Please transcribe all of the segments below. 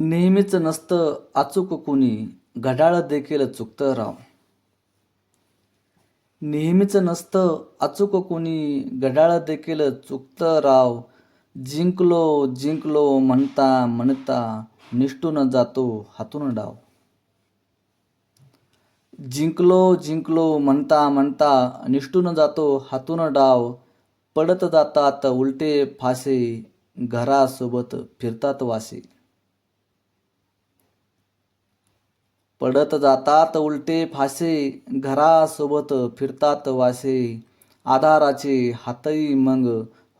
नेहमीच नसतं अचूक कुणी घडाळ देखील चुकतं राव नेहमीच नसतं अचूक कुणी घडाळ देखील चुकतं राव. जिंकलो जिंकलो म्हणता म्हणता निष्ठून जातो हातून डाव. जिंकलो जिंकलो म्हणता म्हणता निष्ठून जातो हातून डाव. पडत जातात उलटे फासे घरासोबत फिरतात वासे. पडत जातात उलटे फासे घरासोबत फिरतात वासे आधाराचे हातही मग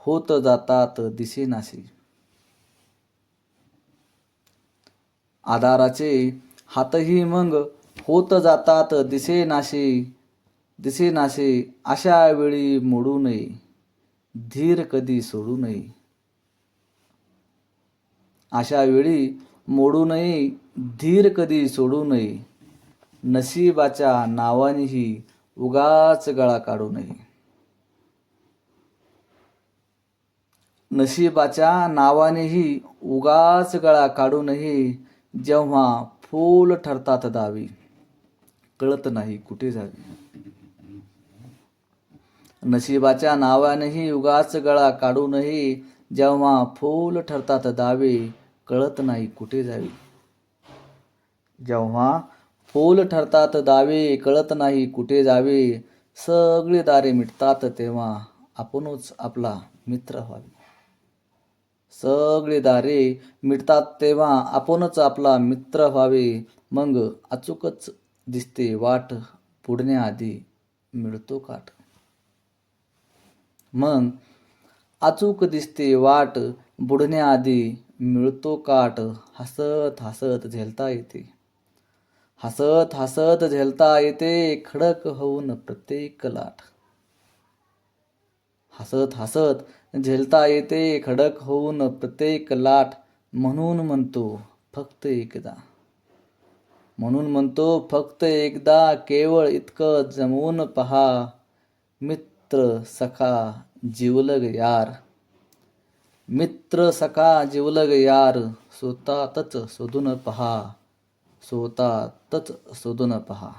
होत जातात दिसेनासे. आधाराचे हातही मग होत जातात दिसेनासे दिसेनासे अशा वेळी मोडू नये धीर कधी सोडू नये. अशा वेळी मोडू नये धीर कधी सोडू नये. नशिबाच्या नावानेही उगाच गळा काढू नये. नशिबाच्या नावानेही उगाच गळा काढू नये जेव्हा फूल ठरतात दावी. कळत नाही कुठे जावी. नशिबाच्या नावानेही उगाच गळा काढू नये जेव्हा फूल ठरतात दावे. कळत नाही कुठे जावे. जेव्हा फूल ठरतात दावे कळत नाही कुठे जावे सगळी दारे मिटतात तेव्हा आपणच आपला मित्र व्हावे. सगळी दारे मिटतात तेव्हा आपणच आपला मित्र व्हावे. मग अचूकच दिसते वाट पुढण्याआधी मिळतो काठ. मग अचूक दिसते वाट बुडण्याआधी मिळतो काठ. हसत हसत झेलता येते. हसत हसत झेलता येते खडक होऊन प्रत्येक लाट. हसत हसत झेलता येते खडक होऊन प्रत्येक लाट. म्हणून म्हणतो फक्त एकदा. म्हणून म्हणतो फक्त एकदा केवळ इतकं जमवून पहा. मित्र सखा जिवलग यार. मित्र सखा जिवलग यार स्वतःतच शोधून पहा. स्वतःतच शोधून पहा.